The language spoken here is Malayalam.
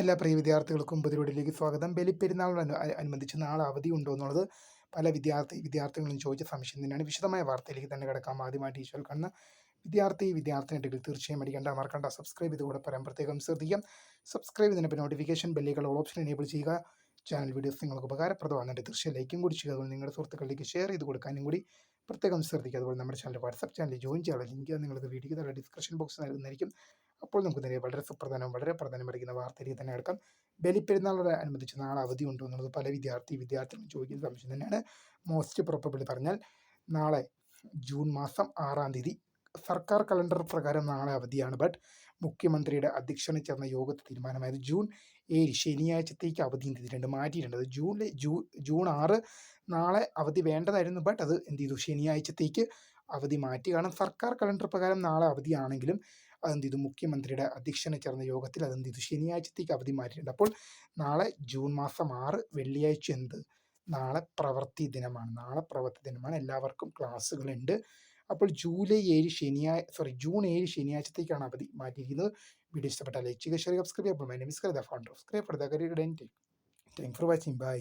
എല്ലാ പ്രിയ വിദ്യാർത്ഥികൾക്കും പുതിയൊടിലേക്ക് സ്വാഗതം. ബലിപ്പെരുന്നാളിന് അനുബന്ധിച്ച് നാളെ അവധി ഉണ്ടോ എന്നുള്ളത് പല വിദ്യാർത്ഥി വിദ്യാർത്ഥികളും ചോദിച്ച സംശയം തന്നെയാണ്. വിശദമായ വാർത്തയിലേക്ക് തന്നെ കിടക്കാം. ആദ്യമായിട്ട് ഈശ്വർ കണ്ണ് വിദ്യാർത്ഥി വിദ്യാർത്ഥിനികൾ തീർച്ചയായും അടിക്കേണ്ട മറക്കണ്ട. സബ്സ്ക്രൈബ് ചെയ്തുകൂടെ പറയാൻ പ്രത്യേകം ശ്രദ്ധിക്കാം. സബ്സ്ക്രൈബ് ചെയ്തതിന് നോട്ടിഫിക്കേഷൻ ബെല്ലുകൾ ഓൾ ഓപ്ഷൻ എനേബിൾ ചെയ്യുക. ചാനൽ വീഡിയോസ് നിങ്ങൾക്ക് ഉപകാരപ്രദമാകുന്നുണ്ട്. തീർച്ചയായും ലൈക്കും കൂടി ചെയ്യുക. അതുപോലെ നിങ്ങളുടെ സുഹൃത്തുക്കളിലേക്ക് ഷെയർ ചെയ്ത് കൊടുക്കാനും കൂടി പ്രത്യേകം ശ്രദ്ധിക്കുക. അതുപോലെ നമ്മുടെ ചാനൽ വാട്സപ്പ് ചാനൽ ജോയിൻ ചെയ്യാനുള്ള ലിങ്ക് നിങ്ങൾക്ക് വീഡിയോ തന്നെ ഡിസ്ക്രിപ്ഷൻ ബോക്സ് നൽകുന്നതായിരിക്കും. അപ്പോൾ നമുക്ക് നേരെ വളരെ സുപ്രധാനവും വളരെ പ്രാധാന്യമറിയിക്കുന്ന വാർത്തയിലേക്ക് തന്നെ എടുക്കാം ബലിപ്പെരുന്നാളോട് അനുബന്ധിച്ച് നാളെ അവധി ഉണ്ടോ എന്നുള്ളത് പല വിദ്യാർത്ഥി വിദ്യാർത്ഥികളും ചോദിക്കുന്ന സംശയം തന്നെയാണ്. മോസ്റ്റ് പ്രോപ്പബിളി പറഞ്ഞാൽ നാളെ ജൂൺ മാസം ആറാം തീയതി സർക്കാർ കലണ്ടർ പ്രകാരം നാളെ അവധിയാണ്. ബട്ട് മുഖ്യമന്ത്രിയുടെ അധ്യക്ഷതയിൽ ചേർന്ന യോഗത്തിൽ തീരുമാനമായത് ജൂൺ ഏഴ് ശനിയാഴ്ചത്തേക്ക് അവധി എന്ത് ചെയ്തിട്ടുണ്ട് മാറ്റിയിട്ടുണ്ട്. അത് ജൂ ജൂൺ ആറ് നാളെ അവധി വേണ്ടതായിരുന്നു. ബട്ട് അത് എന്ത് ചെയ്തു? ശനിയാഴ്ചത്തേക്ക് അവധി മാറ്റി. കാരണം സർക്കാർ കലണ്ടർ പ്രകാരം നാളെ അവധിയാണെങ്കിലും അതെന്ത് ചെയ്തു? മുഖ്യമന്ത്രിയുടെ അധ്യക്ഷനെ ചേർന്ന യോഗത്തിൽ അതെന്ത് ചെയ്തു? ശനിയാഴ്ചത്തേക്ക് അവധി മാറ്റിയിട്ടുണ്ട്. അപ്പോൾ നാളെ ജൂൺ മാസം ആറ് വെള്ളിയാഴ്ച എന്ത്? നാളെ പ്രവൃത്തി ദിനമാണ്. നാളെ പ്രവൃത്തി ദിനമാണ്. എല്ലാവർക്കും ക്ലാസ്സുകളുണ്ട്. അപ്പോൾ ജൂലൈ ഏഴ് ശനിയാഴ്ച സോറി ജൂൺ ഏഴ് ശനിയാഴ്ചത്തേക്കാണ് അവധി മാറ്റിയിരിക്കുന്നത്. വീഡിയോ ഇഷ്ടപ്പെട്ടാൽ ലൈക്ക് ചെയ്യുക ഷെയർ സബ്സ്ക്രൈബ് ചെയ്യുമ്പോൾ my name is founder for the career denti thank for watching bye